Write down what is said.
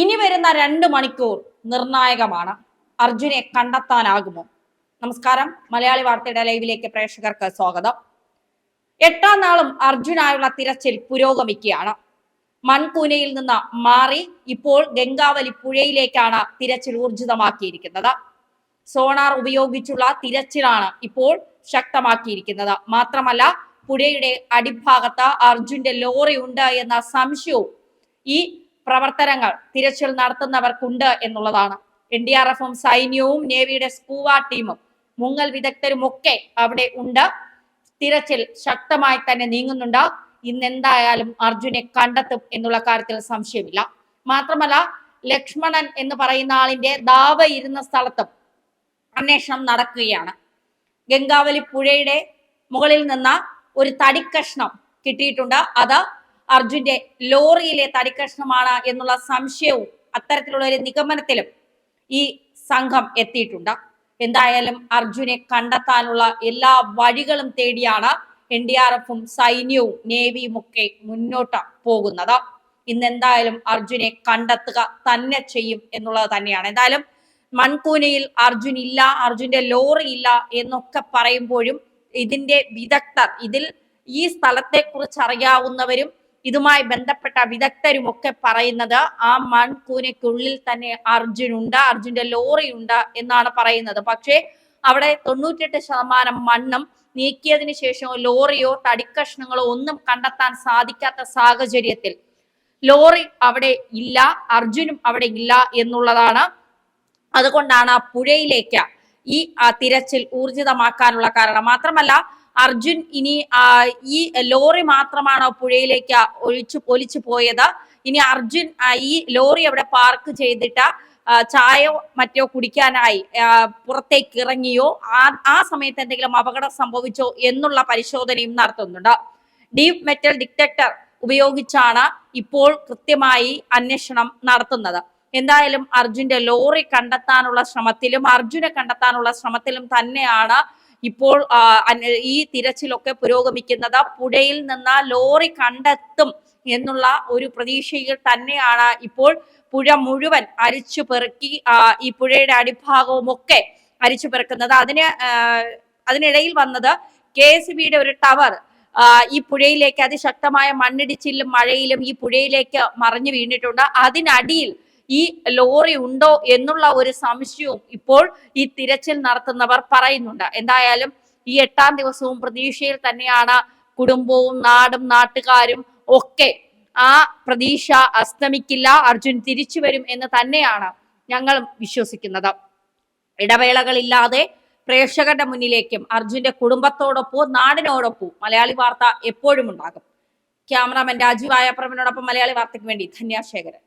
ഇനി വരുന്ന രണ്ട് മണിക്കൂർ നിർണായകമാണ്. അർജുനെ കണ്ടെത്താനാകുമോ? നമസ്കാരം. മലയാളി വാർത്തയുടെ ലൈവിലേക്ക് പ്രേക്ഷകർക്ക് സ്വാഗതം. എട്ടാം നാളും അർജുനായുള്ള തിരച്ചിൽ പുരോഗമിക്കുകയാണ്. മൺകൂനയിൽ നിന്ന് മാറി ഇപ്പോൾ ഗംഗാവലി പുഴയിലേക്കാണ് തിരച്ചിൽ ഊർജിതമാക്കിയിരിക്കുന്നത്. സോണാർ ഉപയോഗിച്ചുള്ള തിരച്ചിലാണ് ഇപ്പോൾ ശക്തമാക്കിയിരിക്കുന്നത്. മാത്രമല്ല പുഴയുടെ അടിഭാഗത്ത് അർജുന്റെ ലോറി ഉണ്ട് എന്ന സംശയവും ഈ പ്രവർത്തനങ്ങൾ തിരച്ചിൽ നടത്തുന്നവർക്കുണ്ട് എന്നുള്ളതാണ്. എൻ ഡി ആർ എഫും സൈന്യവും നേവിയുടെ സ്കൂവ ടീമും മുങ്ങൽ വിദഗ്ധരും ഒക്കെ അവിടെ ഉണ്ട്. തിരച്ചിൽ ശക്തമായി തന്നെ നീങ്ങുന്നുണ്ട്. ഇന്ന് എന്തായാലും അർജുനെ കണ്ടെത്തും എന്നുള്ള കാര്യത്തിൽ സംശയമില്ല. മാത്രമല്ല ലക്ഷ്മണൻ എന്ന് പറയുന്ന ആളിന്റെ ദാവ ഇരുന്ന സ്ഥലത്തും അന്വേഷണം നടക്കുകയാണ്. ഗംഗാവലി പുഴയുടെ മുകളിൽ നിന്ന് ഒരു തടിക്കഷ്ണം കിട്ടിയിട്ടുണ്ട്. അത് അർജുന്റെ ലോറിയിലെ തടിക്കഷ്ണമാണ് എന്നുള്ള സംശയവും അത്തരത്തിലുള്ള ഒരു നിഗമനത്തിലും ഈ സംഘം എത്തിയിട്ടുണ്ട്. എന്തായാലും അർജുനെ കണ്ടെത്താനുള്ള എല്ലാ വഴികളും തേടിയാണ് എൻ ഡി ആർ എഫും സൈന്യവും നേവിയും ഒക്കെ മുന്നോട്ട് പോകുന്നത്. ഇന്ന് എന്തായാലും അർജുനെ കണ്ടെത്തുക തന്നെ ചെയ്യും എന്നുള്ളത് തന്നെയാണ്. എന്തായാലും മൺകൂനയിൽ അർജുൻ ഇല്ല അർജുന്റെ ലോറി ഇല്ല എന്നൊക്കെ പറയുമ്പോഴും ഇതിന്റെ വിദഗ്ധർ ഇതിൽ ഈ സ്ഥലത്തെ കുറിച്ച് അറിയാവുന്നവരും ഇതുമായി ബന്ധപ്പെട്ട വിദഗ്ധരും ഒക്കെ പറയുന്നത് ആ മൺകൂനയ്ക്കുള്ളിൽ തന്നെ അർജുൻ ഉണ്ട് അർജുന്റെ ലോറി ഉണ്ട് എന്നാണ് പറയുന്നത്. പക്ഷേ അവിടെ തൊണ്ണൂറ്റെട്ട് ശതമാനം മണ്ണും നീക്കിയതിനു ശേഷം ലോറിയോ തടിക്കഷ്ണങ്ങളോ ഒന്നും കണ്ടെത്താൻ സാധിക്കാത്ത സാഹചര്യത്തിൽ ലോറി അവിടെ ഇല്ല അർജുനും അവിടെ ഇല്ല എന്നുള്ളതാണ്. അതുകൊണ്ടാണ് ആ പുഴയിലേക്ക് ഈ തിരച്ചിൽ ഊർജിതമാക്കാനുള്ള കാരണം. മാത്രമല്ല അർജുൻ ഇനി ഈ ലോറി മാത്രമാണോ പുഴയിലേക്ക് ഒഴിച്ചു ഒലിച്ചു പോയത്? ഇനി അർജുൻ ഈ ലോറി അവിടെ പാർക്ക് ചെയ്തിട്ട് ചായയോ മറ്റോ കുടിക്കാനായി പുറത്തേക്ക് ഇറങ്ങിയോ? ആ ആ സമയത്ത് എന്തെങ്കിലും അപകടം സംഭവിച്ചോ എന്നുള്ള പരിശോധനയും നടത്തുന്നുണ്ട്. ഡീപ് മെറ്റൽ ഡിറ്റക്ടർ ഉപയോഗിച്ചാണ് ഇപ്പോൾ കൃത്യമായി അന്വേഷണം നടത്തുന്നത്. എന്തായാലും അർജുന്റെ ലോറി കണ്ടെത്താനുള്ള ശ്രമത്തിലും അർജുനെ കണ്ടെത്താനുള്ള ശ്രമത്തിലും തന്നെയാണ് ഇപ്പോൾ ഈ തിരച്ചിലൊക്കെ പുരോഗമിക്കുന്നത് പുഴയിൽ നിന്ന് ലോറി കണ്ടെത്തും എന്നുള്ള ഒരു പ്രതീക്ഷയിൽ തന്നെയാണ് ഇപ്പോൾ പുഴ മുഴുവൻ അരിച്ചു പെറുക്കി ഈ പുഴയുടെ അടിഭാഗവുമൊക്കെ അരിച്ചു പെറുക്കുന്നത്. അതിന് അതിനിടയിൽ വന്നത് കെ എസ് ബിയുടെ ഒരു ടവർ ഈ പുഴയിലേക്ക് അതിശക്തമായ മണ്ണിടിച്ചിലും മഴയിലും ഈ പുഴയിലേക്ക് മറിഞ്ഞു വീണിട്ടുണ്ട്. അതിനടിയിൽ ഈ ലോറി ഉണ്ടോ എന്നുള്ള ഒരു സംശയവും ഇപ്പോൾ ഈ തിരച്ചിൽ നടത്തുന്നവർ പറയുന്നുണ്ട്. എന്തായാലും ഈ എട്ടാം ദിവസവും പ്രതീക്ഷയിൽ തന്നെയാണ് കുടുംബവും നാടും നാട്ടുകാരും ഒക്കെ ആ പ്രതീക്ഷ അസ്തമിക്കില്ല അർജുൻ തിരിച്ചു വരും എന്ന് തന്നെയാണ് ഞങ്ങളും വിശ്വസിക്കുന്നത്. ഇടവേളകളില്ലാതെ പ്രേക്ഷകരുടെ മുന്നിലേക്കും അർജുന്റെ കുടുംബത്തോടൊപ്പവും നാടിനോടൊപ്പവും മലയാളി വാർത്ത എപ്പോഴും ഉണ്ടാകും. ക്യാമറാമാൻ രാജീവ് ആയപ്രമനോടൊപ്പം മലയാളി വാർത്തയ്ക്ക് വേണ്ടി ധന്യാശേഖരൻ